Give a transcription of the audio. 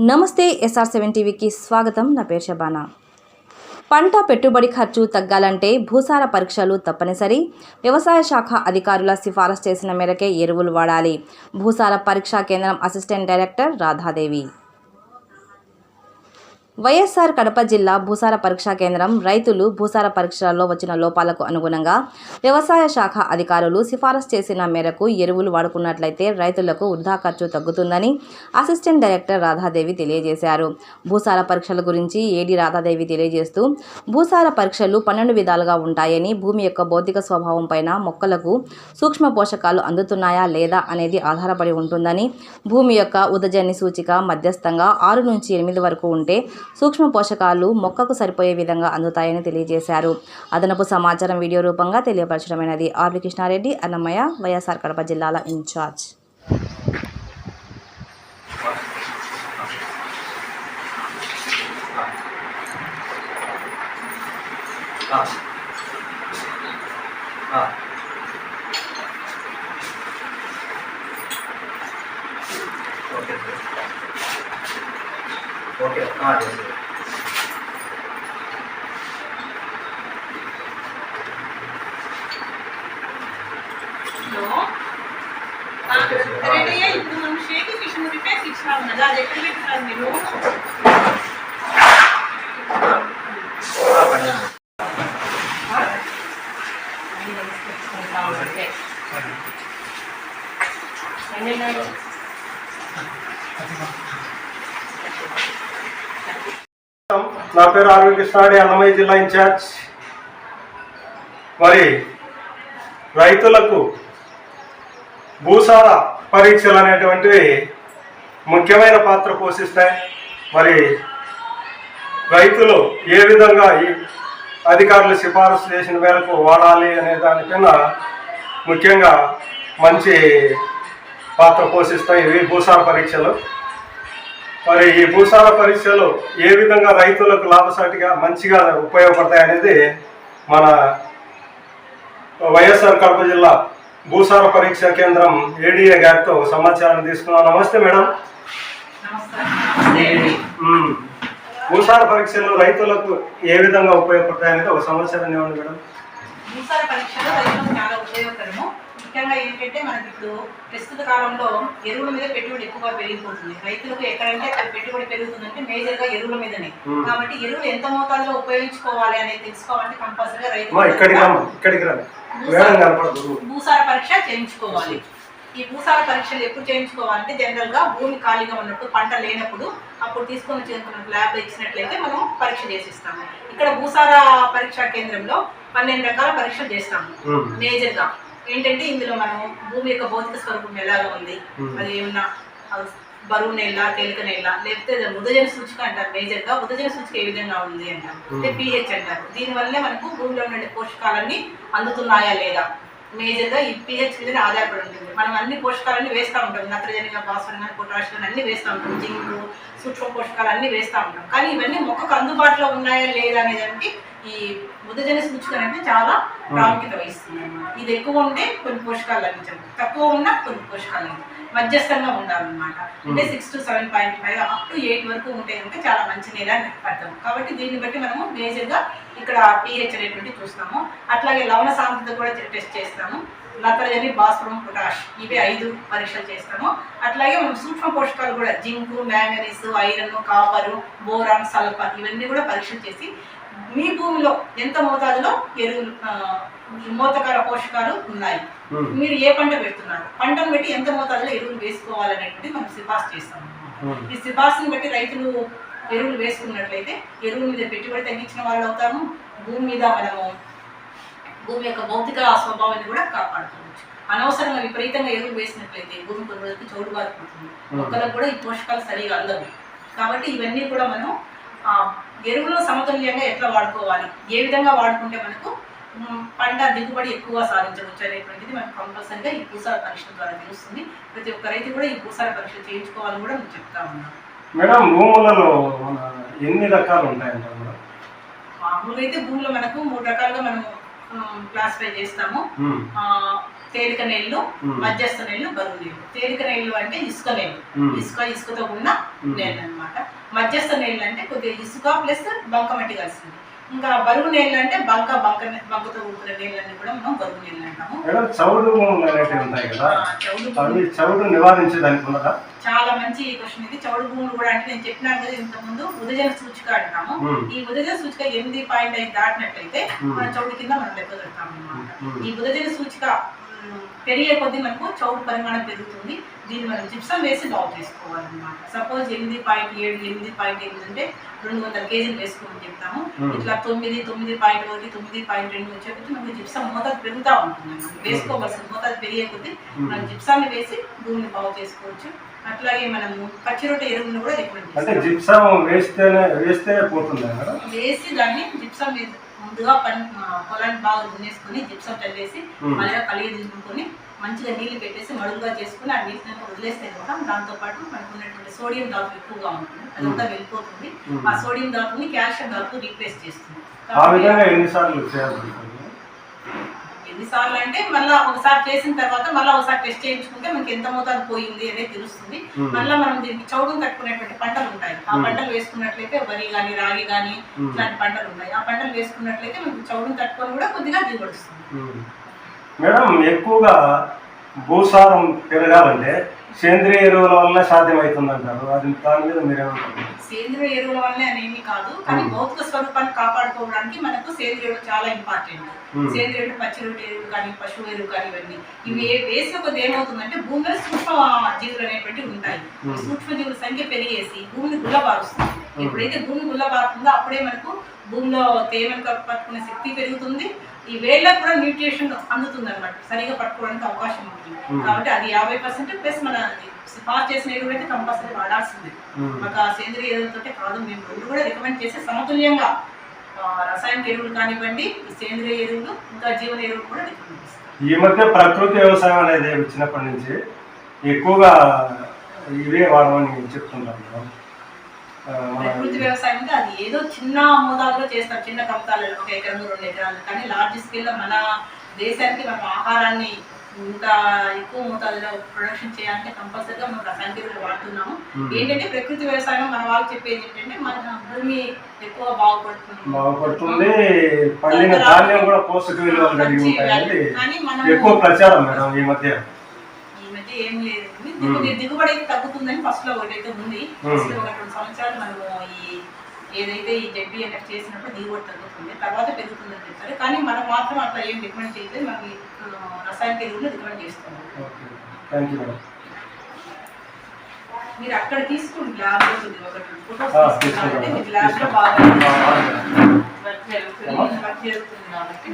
నమస్తే SR seven టీవీకి స్వాగతం. నా పేరు షబానా. పంట పెట్టుబడి ఖర్చు తగ్గాలంటే భూసార పరీక్షలు తప్పనిసరి. వ్యవసాయ శాఖ అధికారుల సిఫారసు చేసిన మేరకే ఎరువులు వాడాలి. భూసార పరీక్షా కేంద్రం assistant director Radhadevi. Y S R Kadapa జిల్లా భూసార పరీక్షా కేంద్రం రైతులు భూసార పరీక్షలలో వచ్చిన లోపాలకు అనుగుణంగా వ్యవసాయ శాఖ అధికారులు సిఫారసు చేసిన మేరకు ఎరువులు వాడుకున్నట్లయితే రైతులకు వృధా ఖర్చు తగ్గుతుందని అసిస్టెంట్ డైరెక్టర్ రాధాదేవి తెలియజేశారు. భూసార పరీక్షల గురించి ఏడి రాధాదేవి తెలియజేస్తూ భూసార పరీక్షలు పన్నెండు విధాలుగా ఉంటాయని భూమి యొక్క భౌతిక స్వభావం పైన మొక్కలకు సూక్ష్మ పోషకాలు అందుతున్నాయా లేదా అనేది ఆధారపడి ఉంటుందని భూమి యొక్క ఉదజని సూచిక మధ్యస్థంగా ఆరు నుంచి ఎనిమిది వరకు ఉంటే సూక్ష్మ పోషకాలు మొక్కకు సరిపోయే విధంగా అందుతాయని తెలియజేశారు అదనపు సమాచారం వీడియో రూపంగా తెలియపరచడమైనది R V Krishnareddy Annamayya Y S R Kadapa జిల్లాల ఇన్ఛార్జ్ Ah. ఆ. ఓకే ఆ, yes, sir. Hello okay sir. ఆ, రెడీ yes, sir. ఇప్పుడు మనం షేక్ ఫిష్ రిపేర్స్ ఇచ్చినాం కదా అది ఎక్కడ పెట్టినారు మీరు ఆ, పని ఉంది. నా పేరు ఆర్వి కృష్ణాడి అన్నమయ్య జిల్లా ఇన్ఛార్జ్. మరి రైతులకు భూసార పరీక్షలు అనేటువంటివి ముఖ్యమైన పాత్ర పోషిస్తాయి. మరి రైతులు ఏ విధంగా ఈ అధికారులు సిఫారసు చేసిన మేరకు వాడాలి అనే దానిపైన ముఖ్యంగా మంచి పాత్ర పోషిస్తాయి ఇవి భూసార పరీక్షలు. మరి ఈ భూసార పరీక్షలు ఏ విధంగా రైతులకు లాభసాటిగా మంచిగా ఉపయోగపడతాయి అనేది మన వైఎస్ఆర్ కడప జిల్లా భూసార పరీక్ష కేంద్రం ఏడీఏ గారితో సమాచారం తీసుకున్నాం. నమస్తే మేడం. భూసార పరీక్షలు రైతులకు ఏ విధంగా ఉపయోగపడతాయి అనేది ఒక సమాచారం ఇవ్వండి మేడం. భూసార పరీక్షలు రైతులకు చాలా ఉపయోగకరము. ముఖ్యంగా ఏంటంటే మనకి ఇప్పుడు ప్రస్తుత కాలంలో ఎరువుల మీద పెట్టుబడి ఎక్కువగా పెరిగిపోతుంది. రైతులకు ఎక్కడంటే అక్కడ పెట్టుబడి పెరుగుతుందంటే మేజర్గా ఎరువుల మీదనే. Hmm. కాబట్టి ఎరువులు ఎంత మోతాదులో ఉపయోగించుకోవాలి అనేది తెలుసుకోవాలంటే కంపల్సరీగా రైతు భూసార పరీక్ష చేయించుకోవాలి. ఈ భూసార పరీక్షలు ఎప్పుడు చేయించుకోవాలంటే జనరల్గా భూమి ఖాళీగా ఉన్నప్పుడు పంట లేనప్పుడు అప్పుడు తీసుకొని వచ్చి మనకు ల్యాబ్ ఇచ్చినట్లయితే మనం పరీక్ష చేసిస్తాము. ఇక్కడ భూసార పరీక్షా కేంద్రంలో పన్నెండు రకాల పరీక్షలు చేస్తాము. మేజర్గా. ఏంటంటే ఇందులో మనం భూమి యొక్క భౌతిక స్వరూపం ఎలాగా ఉంది. అది ఏమన్నా బరువు నెల తేలిక నెల లేకపోతే ఉదజన సూచిక అంటారు మేజర్గా ఉదజన సూచిక ఏ విధంగా ఉంది అంటారు అంటే పిహెచ్ అంటారు. దీని వల్లే మనకు భూమిలో ఉండే పోషకాలన్నీ అందుతున్నాయా లేదా? మేజర్గా ఈ పిహెచ్ మీద ఆధారపడి ఉంటుంది. మనం అన్ని పోషకాలన్నీ వేస్తూ ఉంటాం. నత్రజని భాస్వరం కానీ పొటాషియం అన్ని వేస్తూ ఉంటాం. జింక్ సూక్ష్మ పోషకాలు అన్ని వేస్తూ ఉంటాం. కానీ ఇవన్నీ మొక్కకు అందుబాటులో ఉన్నాయా లేదా అనే దానికి ఈ ఉదజన సూచిక అనేది చాలా ప్రాముఖ్యత వహిస్తుంది. ఇది ఎక్కువ ఉంటే కొన్ని పోషకాలు లభించవు. తక్కువ ఉన్నా కొన్ని పోషకాలు లభించవు. మధ్యస్థంగా ఉండాలన్నమాట. అంటే six to seven point five up to eight వరకు ఉంటే కనుక చాలా మంచి నేల అని అర్థం. కాబట్టి దీన్ని బట్టి మనము మేజర్గా ఇక్కడ పిహెచ్ అనేటువంటి చూస్తాము. అట్లాగే లవణ సాంద్రత కూడా టెస్ట్ చేస్తాము. నత్రజని భాస్వరం పొటాష్ ఇవి ఐదు పరీక్షలు చేస్తాము. అట్లాగే మనం సూక్ష్మ పోషకాలు కూడా zinc manganese iron copper boron sulphur ఇవన్నీ కూడా పరీక్షలు చేసి మీ భూమిలో ఎంత మోతాదులో ఎరువులు ఆ, మోతకాల పోషకాలు ఉన్నాయి. మీరు ఏ పంట పెడుతున్నారు? పంటను బట్టి ఎంత మోతాదులో ఎరువులు వేసుకోవాలనేటువంటి మనం సిఫార్సు చేస్తాం. ఈ సిఫార్సుని బట్టి రైతులు ఎరువులు వేసుకున్నట్లయితే ఎరువుల మీద పెట్టుబడి తగ్గించిన వాళ్ళు అవుతాము భూమి మీద మనము భూమి యొక్క భౌతిక స్వభావాన్ని కూడా కాపాడుకోవచ్చు. అనవసరంగా విపరీతంగా ఎరువులు వేసినట్లయితే భూమి కొన్ని రోజులకి చోటు బారిపోతుంది మొక్కలకు కూడా ఈ పోషకాలు సరిగా అందవు. కాబట్టి ఇవన్నీ కూడా మనం ఎరువులు సమతుల్యంగా ఎట్లా వాడుకోవాలి? ఏ విధంగా వాడుకుంటే మనకు పంట దిగుబడి ఎక్కువగా సాధించవచ్చు అనేటువంటిది మనకు కంపల్సరీగా ఈ భూసార పరీక్షల ద్వారా తెలుస్తుంది. ప్రతి ఒక్క రైతు కూడా ఈ భూసార పరీక్ష చేయించుకోవాలని కూడా మేము చెప్తా ఉన్నాం మేడం భూములలో ఎన్ని రకాలు ఉంటాయంటారు మేడం? మామూలుగా అయితే భూమిలో మనకు మూడు రకాలుగా మనం క్లాసిఫై చేస్తాము. తేలిక నీళ్ళు. మధ్యస్థ నీళ్ళు బరువు నీళ్ళు. తేలిక నీళ్ళు అంటే ఇసుక నీళ్ళు. ఇసుక ఇసుకతో ఉన్న. నీళ్ళు అన్నమాట మధ్యస్థ నీళ్ళు అంటే కొద్దిగా ఇసుక ప్లస్ బంక మట్టి కలిసింది. ఇంకా బరువు నీళ్ళు అంటే బంక బంక బంకతో కూడుకున్న నీళ్ళని కూడా మనం బరువు నీళ్ళు అంటాము. చౌడు చౌడు నివారించేదానికి ఉన్నదా? చాలా మంచి క్వశ్చన్ ఇది చౌడు భూములు కూడా అంటే నేను చెప్పినాను కదా ఇంతకుముందు ఉదజన సూచిక అంటాము. ఈ ఉదజన సూచిక ఎనిమిది పాయింట్ ఐదు దాటినట్లయితే. మన చౌడు కింద మనం లెక్క కడతాం అన్నమాట మ్మ్. ఈ ఉదజన సూచిక పెరిగే కొద్దీ మనకు చౌడు పరిమాణం పెరుగుతుంది దీన్ని మనం జిప్సం వేసి బాగు చేసుకోవాలన్నమాట సపోజ్ ఎనిమిది పాయింట్ ఏడు ఎనిమిది పాయింట్ ఎనిమిది అంటే రెండు వందల కేజీలు వేసుకోమని చెప్తాము. ఇట్లా తొమ్మిది తొమ్మిది పాయింట్ ఒకటి తొమ్మిది పాయింట్ రెండు వచ్చే కొద్దీ మనకి జిప్సం మోతాదు పెరుగుతూ ఉంటుంది. వేసుకోవాల్సిన మోతాదు పెరిగే కొద్దీ మనం జిప్సాన్ని వేసి భూమిని బాగు చేసుకోవచ్చు అట్లాగే మనము పచ్చి రొట్టె ఎరువులను కూడా రికమెండ్ అంటే జిప్సం వేస్తేనే వేస్తే పోతుందా వేసి దాన్ని జిప్సం మీద ముందుగా పని పొలాన్ని బాగా దున్నేసుకొని జిప్సం చల్లేసి. మళ్ళీ కలిగి దింపుకొని మంచిగా నీళ్ళు పెట్టేసి మడుగుగా చేసుకుని ఆ నీటిని వదిలేస్తే కూడా దాంతో పాటు మనకు ఉన్నటువంటి సోడియం ధాతు ఎక్కువగా ఉంటుంది. అదంతా వెళ్ళిపోతుంది. ఆ సోడియం ధాతుని కాల్షియం ధాతు రీప్లేస్ చేస్తుంది. ఆ కాబట్టి విధంగా ఎన్నిసార్లు చేయాలి ఎన్నిసార్లు అంటే మళ్ళీ ఒకసారి చేసిన తర్వాత మళ్ళీ ఒకసారి టెస్ట్ చేయించుకుంటే మనకి ఎంత మోతాదు పోయింది అనేది తెలుస్తుంది. మళ్ళీ మనం దీనికి చౌడును తట్టుకునేటువంటి పంటలు ఉంటాయి ఆ. పంటలు వేసుకున్నట్లయితే వరి కానీ రాగి కానీ. ఇట్లాంటి పంటలు ఉన్నాయి ఆ పంటలు వేసుకున్నట్లయితే మనకి చౌడును తట్టుకొని కూడా కొద్దిగా దిగుబడి వస్తుంది. మేడం ఎక్కువగా భూసారం పెరగాలంటే సేంద్రియ ఎరువుల వల్ల సాధ్యమవుతుందంటారు. అది దాని మీద మీరేమంటారు? సేంద్రియ ఎరువుల వల్లే అనేమి కాదు కానీ. భౌతిక స్వరూపాన్ని కాపాడుకోవడానికి మనకు సేంద్రియ ఎరువులు చాలా ఇంపార్టెంట్. సేంద్రియ ఎరువులు పచ్చి రొట్టె ఎరువులు కానీ పశువు ఎరువు కానీ ఇవన్నీ. ఇవి ఏ- వేసిన కొద్ది ఏమవుతుందంటే భూమిలో సూక్ష్మ జీవులు అనేటువంటివి ఉంటాయి. సూక్ష్మ జీవుల సంఖ్య పెరిగేసి భూమిని గుల్లబారుస్తుంది. ఎప్పుడైతే భూమి గుల్లబారుతుందో అప్పుడే మనకు భూమిలో తేమను పట్టుకునే శక్తి పెరుగుతుంది. ఈ వేళ్ళకు కూడా న్యూట్రిషన్ అందుతుంది అనమాట సరిగా పట్టుకోవడానికి అవకాశం ఉంటుంది. కాబట్టి అది యాభై పర్సెంట్ ప్లస్ మన సిఫార్సు చేసిన ఎరువు అయితే కంపల్సరీ వాడాల్సిందే. మాకు ఆ సేంద్రియ ఎరువులతో కాదు మేము రెండు కూడా రికమెండ్ చేసి సమతుల్యంగా ఆ, రసాయనిక ఎరువులు కానివ్వండి సేంద్రియ ఎరువులు ఇంకా జీవన ఎరువులు కూడా రికమెండ్ చేస్తాం. ఈ మధ్య ప్రకృతి వ్యవసాయం అనేది వచ్చినప్పటి నుంచి ఎక్కువగా ఇవే వాడమని చెప్తున్నారు మన ప్రకృతి వ్యవసాయం అంటే అది ఏదో చిన్న మోతాదులో చేస్తాం చిన్న కమతాలలో ఒక ఎకరం రెండు ఎకరాలు. కానీ లార్జ్ స్కేల్లో మన దేశానికి మనం ఆహారాన్ని ఇంత ఎక్కువ మోతాదులో ప్రొడక్షన్ చేయాలంటే కంపల్సరీగా మనం రసాయనిక ఎరువులు వాడుతున్నాము. ఏంటంటే ప్రకృతి వ్యవసాయం మన వాళ్ళు చెప్పేది ఏంటంటే మన భూమి ఎక్కువ బాగుపడుతుంది. బాగుపడుతుంది పండిన ధాన్యం కూడా పోషక విలువలు కలిగి ఉంటాయి అనేది కానీ మనం ఎక్కువ ప్రచారం మేడం ఈ మధ్య. ఏం లేదు. దిగుబడి దిగుబడి అయితే తగ్గుతుందని ఫస్ట్లో ఒకటైతే ఉంది. ఫస్ట్ ఒక రెండు సంవత్సరాలు మనము ఈ ఏదైతే ఈ జడ్బీ ఎఫెక్ట్ చేసినప్పుడు దిగుబడి తగ్గుతుంది. తర్వాత పెరుగుతుందని చెప్తారు కానీ మనం మాత్రం అట్లా ఏం రికమెండ్ చేయలేదు మనకి రసాయనిక ఎరువులు రికమెండ్ చేస్తున్నాం మీరు అక్కడ తీసుకోండి. ల్యాబ్లో కొద్దిగా ఒకటి ఫోటోస్ తీసుకున్నారంటే. మీకు ల్యాబ్లో బాగా వర్క్ జరుగుతుంది కాబట్టి.